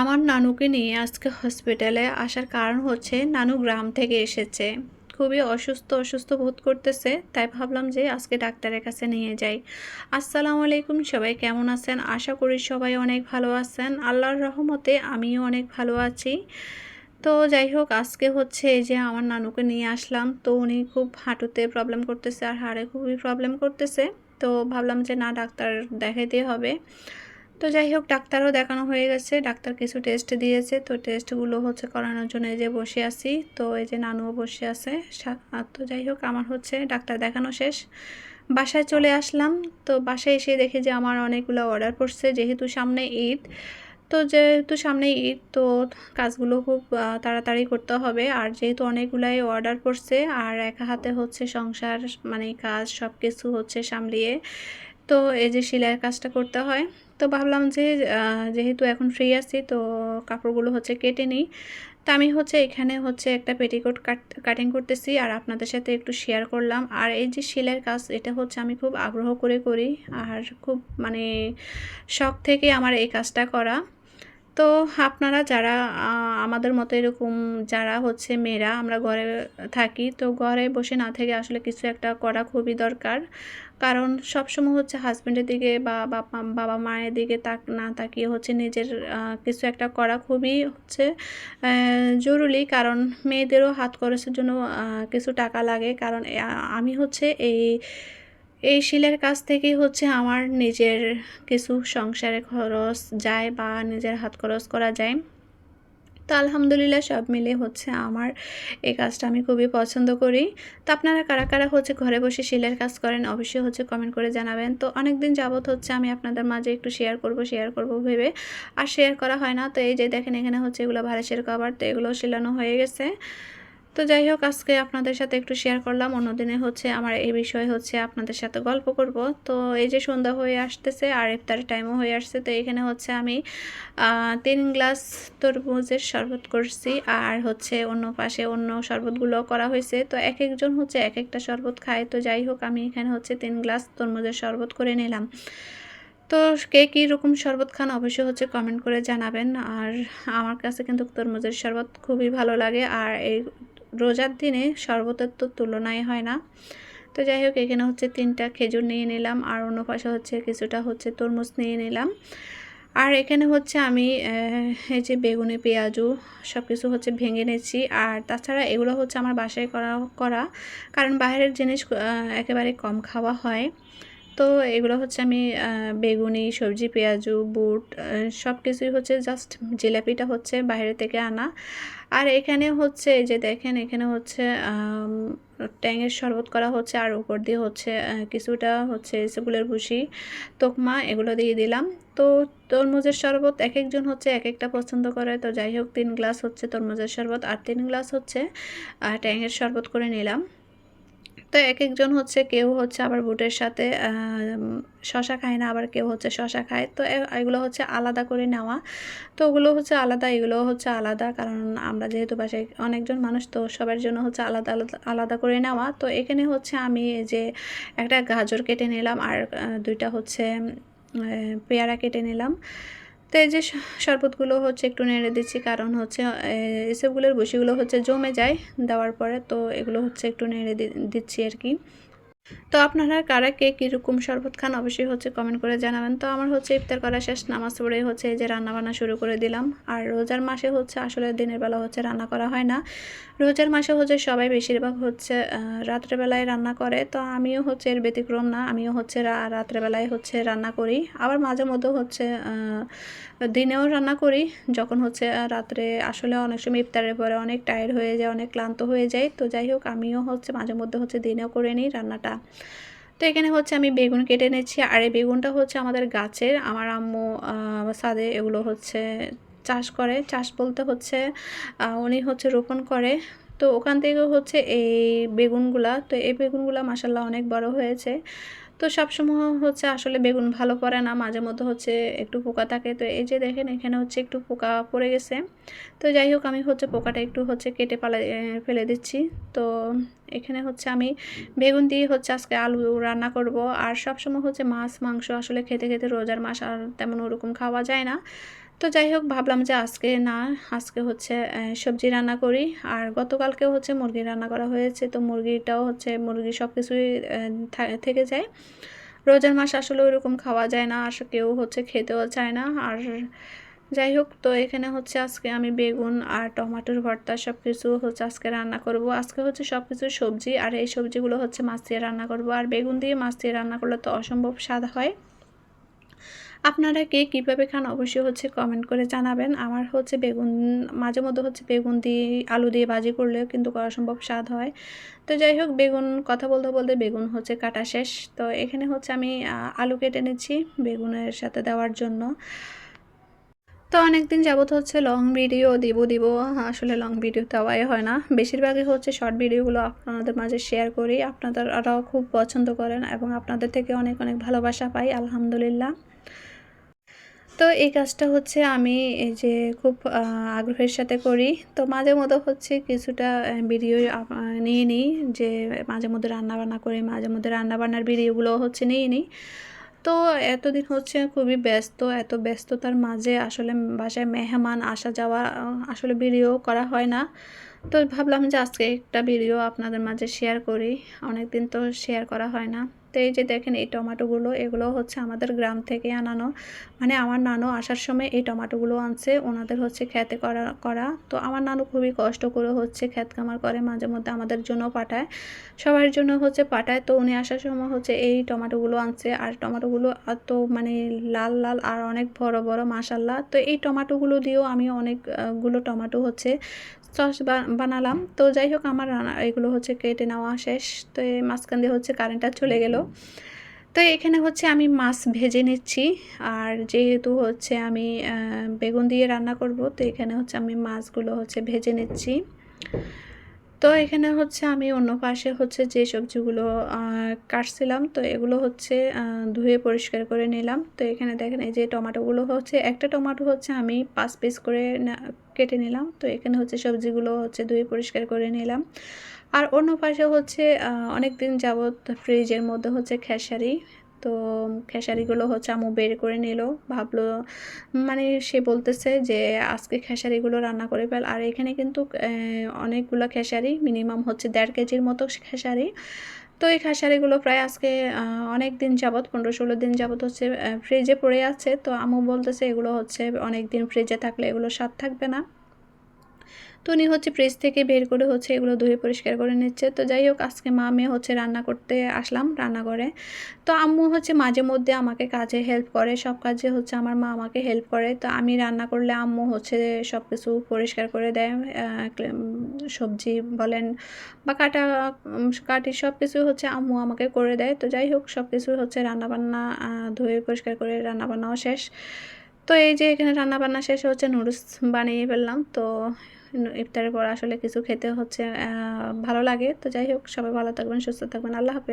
আমার নানুকে নিয়ে আজকে হসপিটালে আসার কারণ হচ্ছে নানু গ্রাম থেকে এসেছে। খুবই অসুস্থ অসুস্থ বোধ করতেছে, তাই ভাবলাম যে আজকে ডাক্তারের কাছে নিয়ে যাই। আসসালামু আলাইকুম, সবাই কেমন আছেন? আশা করি সবাই অনেক ভালো আছেন। আল্লাহর রহমতে আমিও অনেক ভালো আছি। তো যাই হোক, আজকে হচ্ছে এই যে আমার নানুকে নিয়ে আসলাম। তো উনি খুব হাঁটুতে প্রবলেম করতেছে আর হাড়ে খুবই প্রবলেম করতেছে। তো ভাবলাম যে না, ডাক্তার দেখাইতে হবে। তো যাই হোক, ডাক্তারও দেখানো হয়ে গেছে। ডাক্তার কিছু টেস্ট দিয়েছে। তো টেস্টগুলো হচ্ছে করানোর জন্য এই যে বসে আছি। তো এই যে নানুও বসে আছে। তো যাই হোক, আমার হচ্ছে ডাক্তার দেখানো শেষ। বাসায় চলে আসলাম। তো বাসায় এসে দেখি যে আমার অনেকগুলো অর্ডার পড়ছে, যেহেতু সামনে ঈদ। তো যেহেতু সামনে ঈদ, তো কাজগুলো খুব তাড়াতাড়ি করতে হবে। আর যেহেতু অনেকগুলাই অর্ডার পড়ছে, আর একা হাতে হচ্ছে সংসার মানে কাজ সব কিছু হচ্ছে সামলিয়ে, তো এই যে সেলাইয়ের কাজটা করতে হয়। তো ভাবলাম যে যেহেতু এখন ফ্রি আছি, তো কাপড়গুলো হচ্ছে কেটে নিই। তো আমি হচ্ছে এখানে হচ্ছে একটা পেটিকোট কাট কাটিং করতেছি, আর আপনাদের সাথে একটু শেয়ার করলাম। আর এই যে সেলাইয়ের কাজ, এটা হচ্ছে আমি খুব আগ্রহ করে করি, আর খুব মানে শখ থেকে আমার এই কাজটা করা। তো আপনারা যারা আমাদের মতো এরকম যারা হচ্ছে মেয়েরা, আমরা ঘরে থাকি, তো ঘরে বসে না থেকে আসলে কিছু একটা করা খুবই দরকার। কারণ সবসময় হচ্ছে হাজব্যান্ডের দিকে বা বাবা মায়ের দিকে তাক, না তাকিয়ে হচ্ছে নিজের কিছু একটা করা খুবই হচ্ছে জরুরি। কারণ মেয়েদেরও হাত খরচের জন্য কিছু টাকা লাগে। কারণ আমি হচ্ছে এই এই শিলের কাছ থেকেই হচ্ছে আমার নিজের কিছু সংসারে খরচ যায় বা নিজের হাত খরচ করা যায়। তো আলহামদুলিল্লাহ সব মিলে হচ্ছে আমার এই কাজটা আমি খুবই পছন্দ করি। তো আপনারা কারা কারা হচ্ছে ঘরে বসে শিলের কাজ করেন অবশ্যই হচ্ছে কমেন্ট করে জানাবেন। তো অনেক দিন যাবত হচ্ছে আমি আপনাদের মাঝে একটু শেয়ার করব শেয়ার করব ভেবে। আর শেয়ার করা হয় না। তো এই যে দেখেন এখানে হচ্ছে এগুলো ভারেসের কভার তো এগুলো শিলানো হয়ে গেছে। তো যাই হোক, আজকে আপনাদের সাথে একটু শেয়ার করলাম। অন্যদিনে হচ্ছে আমার এই বিষয়ে হচ্ছে আপনাদের সাথে গল্প করব। তো এই যে সন্ধ্যা হয়ে আসতেছে, আর ইফতারের টাইমও হয়ে আসছে। তো এখানে হচ্ছে আমি তিন গ্লাস তরমুজের শরবত করছি। আর হচ্ছে অন্য পাশে অন্য শরবতগুলো করা হয়েছে। তো এক একজন হচ্ছে এক একটা শরবত খায়। তো যাই হোক, আমি এখানে হচ্ছে তিন গ্লাস তরমুজের শরবত করে নিলাম। তো কে কী রকম শরবত খান অবশ্যই হচ্ছে কমেন্ট করে জানাবেন। আর আমার কাছে কিন্তু তরমুজের শরবত খুবই ভালো লাগে। আর এই রোজার দিনে শরবতের তো তুলনাই হয় না। তো যাই হোক, এখানে হচ্ছে তিনটা খেজুর নিয়ে নিলাম, আর অন্য পাশে হচ্ছে কিছুটা হচ্ছে তরমুজ নিয়ে নিলাম। আর এখানে হচ্ছে আমি এই যে বেগুনি, পেঁয়াজু সব কিছু হচ্ছে ভেঙে নিয়েছি। আর তাছাড়া এগুলো হচ্ছে আমার বাসায় করা করা। কারণ বাইরের জিনিস একেবারে কম খাওয়া হয়। তো এগুলো হচ্ছে আমি বেগুনি, সবজি, পেঁয়াজু, বুট সব কিছুই হচ্ছে জাস্ট জিলাপিটা হচ্ছে বাইরে থেকে আনা। আর এখানে হচ্ছে এই যে দেখেন, এখানে হচ্ছে ট্যাঙের শরবত করা হচ্ছে আর উপর দিয়ে হচ্ছে কিছুটা হচ্ছে সেগুলোর ভুসি, তোকমা এগুলো দিয়ে দিলাম। তো তরমুজের শরবত এক একজন হচ্ছে এক একটা পছন্দ করে। তো যাই হোক, তিন গ্লাস হচ্ছে তরমুজের শরবত আর তিন গ্লাস হচ্ছে ট্যাঙের শরবত করে নিলাম। তো এক একজন হচ্ছে কেউ হচ্ছে আবার বুটের সাথে শশা খায় না, আবার কেউ হচ্ছে শশা খায়। তো এগুলো হচ্ছে আলাদা করে নেওয়া। তো ওগুলো হচ্ছে আলাদা এগুলো হচ্ছে আলাদা। কারণ আমরা যেহেতু বাসায় অনেকজন মানুষ, তো সবার জন্য হচ্ছে আলাদা আলাদা আলাদা করে নেওয়া। তো এখানে হচ্ছে আমি যে একটা গাজর কেটে নিলাম, আর দুইটা হচ্ছে পেয়ারা কেটে নিলাম। তো এই যে শরবতগুলো হচ্ছে একটু নেড়ে দিচ্ছি, কারণ হচ্ছে এসবগুলোর বসিগুলো হচ্ছে জমে যায় দেওয়ার পরে, তো এগুলো হচ্ছে একটু নেড়ে দিচ্ছি আর কি। তো আপনারা কারা কে কীরকম শরবত খান অবশ্যই হচ্ছে কমেন্ট করে জানাবেন। তো আমার হচ্ছে ইফতার করা শেষ, নামাজ পড়ে হচ্ছে যে রান্না বান্না শুরু করে দিলাম। আর রোজার মাসে হচ্ছে আসলে দিনের বেলা হচ্ছে রান্না করা হয় না। রোজার মাসে হচ্ছে সবাই বেশিরভাগ হচ্ছে রাত্রেবেলায় রান্না করে। তো আমিও হচ্ছে এর ব্যতিক্রম না, আমিও হচ্ছে রাত্রেবেলায় হচ্ছে রান্না করি। আবার মাঝে মধ্যে হচ্ছে দিনেও রান্না করি। যখন হচ্ছে রাত্রে আসলে অনেক সময় ইফতারের পরে অনেক টায়ার্ড হয়ে যায়, অনেক ক্লান্ত হয়ে যায়। তো যাই হোক, আমিও হচ্ছে মাঝে মধ্যে হচ্ছে দিনেও করে নিই, রান্নাটা তো এখানে হচ্ছে আমি বেগুন কেটে নিচ্ছি, আর এই বেগুনটা হচ্ছে আমাদের গাছের, আমার আম্মু সাদে এগুলো হচ্ছে চাষ করে। চাষ বলতে হচ্ছে উনি হচ্ছে রোপণ করে। তো ওখান থেকে হচ্ছে এই বেগুনগুলা, তো এই বেগুনগুলা মাসাল্লাহ অনেক বড় হয়েছে। তো সবসময় হচ্ছে আসলে বেগুন ভালো পড়ে না। মাঝে মধ্যে হচ্ছে একটু পোকা থাকে। তো এই যে দেখেন, এখানে হচ্ছে একটু পোকা পড়ে গেছে। তো যাই হোক, আমি হচ্ছে পোকাটা একটু হচ্ছে কেটে পালা ফেলে দিচ্ছি। তো এখানে হচ্ছে আমি বেগুন দিয়ে হচ্ছে আজকে আলু রান্না করব। আর সবসময় হচ্ছে মাছ, মাংস আসলে খেতে খেতে রোজার মাস আর তেমন ওরকম খাওয়া যায় না। তো যাই হোক, ভাবলাম যে আজকে না, আজকে হচ্ছে সবজি রান্না করি। আর গতকালকেও হচ্ছে মুরগি রান্না করা হয়েছে, তো মুরগিটাও হচ্ছে, মুরগি সব কিছুই থেকে যায়। রোজার মাস আসলে ওইরকম খাওয়া যায় না আর কেউ হচ্ছে খেতেও চায় না। আর যাই হোক, তো এখানে হচ্ছে আজকে আমি বেগুন আর টমাটোর ভর্তা সব কিছু হচ্ছে আজকে রান্না করব। আজকে হচ্ছে সব কিছু সবজি, আর এই সবজিগুলো হচ্ছে মাছ দিয়ে রান্না করব। আর বেগুন দিয়ে মাছ দিয়ে রান্না করলে তো অসম্ভব স্বাদ হয়। আপনারা কে কীভাবে খান অবশ্যই হচ্ছে কমেন্ট করে জানাবেন। আমার হচ্ছে বেগুন, মাঝে মধ্যে হচ্ছে বেগুন দিয়ে, আলু দিয়ে ভাজি করলেও কিন্তু করা সম্ভব স্বাদ হয়। তো যাই হোক, বেগুন কথা বলতে বলতে বেগুন হচ্ছে কাটা শেষ। তো এখানে হচ্ছে আমি আলু কেটে নিচ্ছি বেগুনের সাথে দেওয়ার জন্য। তো অনেকদিন যাবত হচ্ছে লং ভিডিও দিব দিব। আসলে লং ভিডিও দেওয়াই হয় না। বেশিরভাগই হচ্ছে শর্ট ভিডিওগুলো আপনাদের মাঝে শেয়ার করি। আপনারাও খুব পছন্দ করেন এবং আপনাদের থেকে অনেক অনেক ভালোবাসা পাই, আলহামদুলিল্লাহ। তো এই কাজটা হচ্ছে আমি এই যে খুব আগ্রহের সাথে করি। তো মাঝে মধ্যে হচ্ছে কিছুটা ভিডিও নিয়ে নিই যে মাঝে মধ্যে রান্না বান্না করি, মাঝে মধ্যে রান্না বান্নার ভিডিওগুলো হচ্ছে নিয়ে নিই। তো এতদিন হচ্ছে খুবই ব্যস্ত, এত ব্যস্ততার মাঝে আসলে বাসায় মেহমান আসা যাওয়া আসলে ভিডিও করা হয় না। তো ভাবলাম যে আজকে একটা ভিডিও আপনাদের মাঝে শেয়ার করি। অনেক দিন তো শেয়ার করা হয় না। তো এই যে দেখেন এই টমেটোগুলো, এগুলো হচ্ছে আমাদের গ্রাম থেকে আনানো। মানে আমার নানু আসার সময় এই টমেটোগুলো আনছে, ওনাদের হচ্ছে খেতে করা করা। তো আমার নানু খুবই কষ্ট করে হচ্ছে ক্ষেত কামার করে, মাঝে মধ্যে আমাদের জন্য পাঠায়। সবার জন্য হচ্ছে পাঠায়। তো উনি আসার সময় হচ্ছে এই টমেটোগুলো আনছে। আর টমেটোগুলো এত মানে লাল লাল আর অনেক বড় বড় মাসাল্লাহ তো এই টমেটোগুলো দিয়েও আমি অনেকগুলো টমেটো হচ্ছে সস বানালাম। তো যাই হোক, আমার রান্না, এগুলো হচ্ছে কেটে নেওয়া শেষ। তো এই মাঝখান দিয়ে হচ্ছে কারেন্টটা চলে গেল। তো এখানে হচ্ছে আমি মাছ ভেজে নিচ্ছি। আর যেহেতু হচ্ছে আমি বেগুন দিয়ে রান্না করব, তো এখানে হচ্ছে আমি মাছগুলো হচ্ছে ভেজে নিচ্ছি। তো এখানে হচ্ছে আমি অন্য পাশে হচ্ছে যে সবজিগুলো কাটছিলাম, তো এগুলো হচ্ছে ধুয়ে পরিষ্কার করে নিলাম। তো এখানে দেখেন এই যে টমাটোগুলো হচ্ছে, একটা টমাটো হচ্ছে আমি পাঁচ পিস করে কেটে নিলাম। তো এখানে হচ্ছে সবজিগুলো হচ্ছে ধুয়ে পরিষ্কার করে নিলাম। আর অন্য পাশে হচ্ছে অনেক দিন যাবৎ ফ্রিজের মধ্যে হচ্ছে খেসারি। তো খেসারিগুলো হচ্ছে আমু বের করে নিল। ভাবলো মানে সে বলতেছে যে, আজকে খেসারিগুলো রান্না করে ফেল। আর এখানে কিন্তু অনেকগুলো খেসারি, মিনিমাম হচ্ছে দেড় কেজির মতো খেসারি। তো এই খেসারিগুলো প্রায় আজকে অনেক দিন যাবৎ, পনেরো ষোলো দিন যাবৎ হচ্ছে ফ্রিজে পড়ে আছে। তো আমু বলতেছে এগুলো হচ্ছে অনেক দিন ফ্রিজে থাকলে এগুলো স্বাদ থাকবে না। তো উনি হচ্ছে ফ্রিজ থেকে বের করে হচ্ছে এগুলো ধুয়ে পরিষ্কার করে নিচ্ছে। তো যাই হোক, আজকে মা মেয়ে হচ্ছে রান্না করতে আসলাম রান্না করে তো আম্মু হচ্ছে মাঝে মধ্যে আমাকে কাজে হেল্প করে, সব কাজে হচ্ছে আমার মা আমাকে হেল্প করে। তো আমি রান্না করলে আম্মু হচ্ছে সব কিছু পরিষ্কার করে দেয় সবজি বলেন বা কাটা কাটি সব কিছু হচ্ছে আম্মু আমাকে করে দেয়। তো যাই হোক সব কিছু হচ্ছে রান্নাবান্না ধুয়ে পরিষ্কার করে রান্নাবান্নাও শেষ। তো এই যে এখানে রান্না বান্না শেষ হচ্ছে নুডলস বানিয়ে ফেললাম। তো ইফতারের পর আসলে কিছু খেতে হচ্ছে ভালো লাগে। তো যাই হোক, সবাই ভালো থাকবেন, সুস্থ থাকবেন। আল্লাহ হাফেজ।